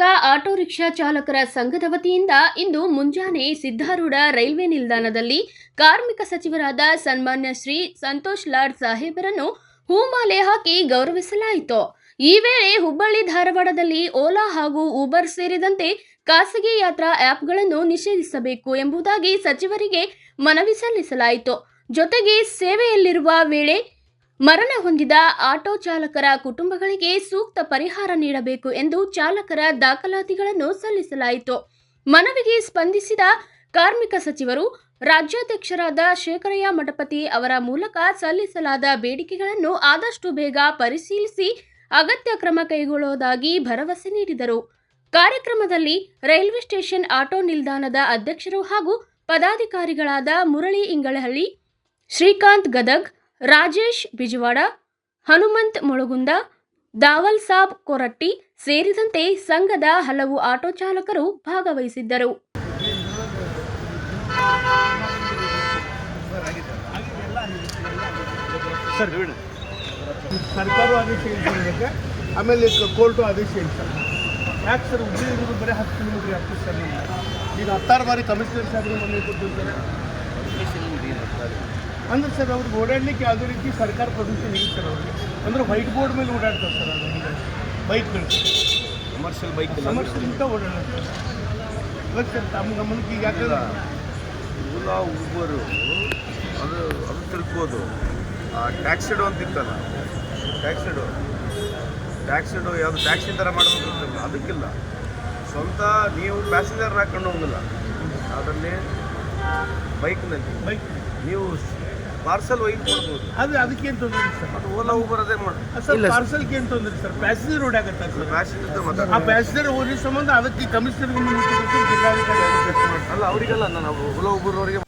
Rickshaw ಚಾಲಕರ ಸಂಘದ ವತಿಯಿಂದ ಇಂದು ಮುಂಜಾನೆ ಸಿದ್ಧಾರೂಢ ರೈಲ್ವೆ ನಿಲ್ದಾಣದಲ್ಲಿ ಕಾರ್ಮಿಕ ಸಚಿವರಾದ ಸನ್ಮಾನ್ಯ ಶ್ರೀ ಸಂತೋಷ್ ಲಾಡ್ ಸಾಹೇಬರನ್ನು ಹೂಮಾಲೆ ಹಾಕಿ ಗೌರವಿಸಲಾಯಿತು. ಈ ವೇಳೆ ಹುಬ್ಬಳ್ಳಿ ಧಾರವಾಡದಲ್ಲಿ ಓಲಾ ಹಾಗೂ ಊಬರ್ ಸೇರಿದಂತೆ ಖಾಸಗಿ ಯಾತ್ರಾ ಆ್ಯಪ್ಗಳನ್ನು ನಿಷೇಧಿಸಬೇಕು ಎಂಬುದಾಗಿ ಸಚಿವರಿಗೆ ಮನವಿ ಸಲ್ಲಿಸಲಾಯಿತು. ಜೊತೆಗೆ ಸೇವೆಯಲ್ಲಿರುವ ವೇಳೆ ಮರಣ ಹೊಂದಿದ ಆಟೋ ಚಾಲಕರ ಕುಟುಂಬಗಳಿಗೆ ಸೂಕ್ತ ಪರಿಹಾರ ನೀಡಬೇಕು ಎಂದು ಚಾಲಕರ ದಾಖಲಾತಿಗಳನ್ನು ಸಲ್ಲಿಸಲಾಯಿತು. ಮನವಿಗೆ ಸ್ಪಂದಿಸಿದ ಕಾರ್ಮಿಕ ಸಚಿವರು, ರಾಜ್ಯಾಧ್ಯಕ್ಷರಾದ ಶೇಖರಯ್ಯ ಮಠಪತಿ ಅವರ ಮೂಲಕ ಸಲ್ಲಿಸಲಾದ ಬೇಡಿಕೆಗಳನ್ನು ಆದಷ್ಟು ಬೇಗ ಪರಿಶೀಲಿಸಿ ಅಗತ್ಯ ಕ್ರಮ ಕೈಗೊಳ್ಳುವುದಾಗಿ ಭರವಸೆ ನೀಡಿದರು. ಕಾರ್ಯಕ್ರಮದಲ್ಲಿ ರೈಲ್ವೆ ಸ್ಟೇಷನ್ ಆಟೋ ನಿಲ್ದಾಣದ ಅಧ್ಯಕ್ಷರು ಹಾಗೂ ಪದಾಧಿಕಾರಿಗಳಾದ ಮುರಳಿ ಇಂಗಳಹಳ್ಳಿ, ಶ್ರೀಕಾಂತ್ ಗದಗ್ ರಾಜೇಶ್ ಬಿಜವಾಡ, ಹನುಮಂತ್ ಮುಳುಗುಂದ, ದಾವಲ್ ಸಾಬ್ ಕೊರಟ್ಟಿ ಸೇರಿದಂತೆ ಸಂಘದ ಹಲವು ಆಟೋ ಚಾಲಕರು ಭಾಗವಹಿಸಿದ್ದರು. ಸರ್ ಬರೀ ಹತ್ತು ಕಿಲೋಮೀಟ್ರ್ ಸರ್ ಈಗ ಹತ್ತಾರು ಬಾರಿ ಕಮಿಷನರ್ ಮನೆ ಕೊಟ್ಟಿರ್ತಾರೆ. ಅಂದ್ರೆ ಸರ್ ಅವ್ರಿಗೆ ಓಡಾಡಲಿಕ್ಕೆ ಯಾವುದೇ ರೀತಿ ಸರ್ಕಾರ ಪರ್ಮಿಷನ್ ಇಲ್ಲ ಸರ್ ಅವ್ರಿಗೆ. ಅಂದ್ರೆ ವೈಟ್ ಬೋರ್ಡ್ ಮೇಲೆ ಓಡಾಡ್ತಾರೆ ಸರ್ ಅದು ಬೈಕ್ಗಳು. ಕಮರ್ಷಿಯಲ್ ಬೈಕ್ ಕಮರ್ಷಿಯಲ್ ಅಂತ ಓಡಾಡ್ತಾರೆ ಸರ್. ತಮ್ಮ ಗಮನಕ್ಕೆ ಈಗ ಯಾಕಂದ್ರೆ ಓಲಾ ಊಬರು ಅದು ಅದು ತಿಳ್ಕೋದು ಆ ಟ್ಯಾಕ್ಸಿಡು ಅಂತ ಇತ್ತಲ್ಲ ಟ್ಯಾಕ್ಸಿಡು ಟ್ಯಾಕ್ಸಿಡು ಯಾವುದು ಟ್ಯಾಕ್ಸಿ ಥರ ಮಾಡಬೇಕು ಅದಕ್ಕಿಲ್ಲ. ಸ್ವಂತ ನೀವು ಪ್ಯಾಸೆಂಜರ್ ಹಾಕೊಂಡು ಹೋಗಲ್ಲ ಅದರಲ್ಲಿ ಬೈಕ್ನಲ್ಲಿ ಬೈಕ್ ನೀವು ಪಾರ್ಸಲ್ ಒಯ್ದು ಕೊಡ್ಬೋದು. ಅದು ಅದಕ್ಕೇನು ತೊಂದರೆ ಇಲ್ಲ ಸರ್? ಅದು ಓಲಾ ಊಬರ್ ಅದೇ ಮಾಡಿ ಸರ್. ಪಾರ್ಸಲ್ಗೆ ಏನು ತೊಂದರೆ ಸರ್? ಪ್ಯಾಸೆಂಜರ್ ಓಡಾಗತ್ತೆ ಸರ್? ಪ್ಯಾಸೆಂಜರ್ ಆ ಪ್ಯಾಸೆಂಜರ್ ಓದಿ ಸಂಬಂಧ ಅದಕ್ಕೆ ಕಮಿಷನರ್ಗೆ ಜಿಲ್ಲಾಧಿಕಾರಿ ಅಲ್ಲ ಅವರಿಗೆಲ್ಲ ನಾನು ಓಲಾ ಊಬರ್ ಅವರಿಗೆ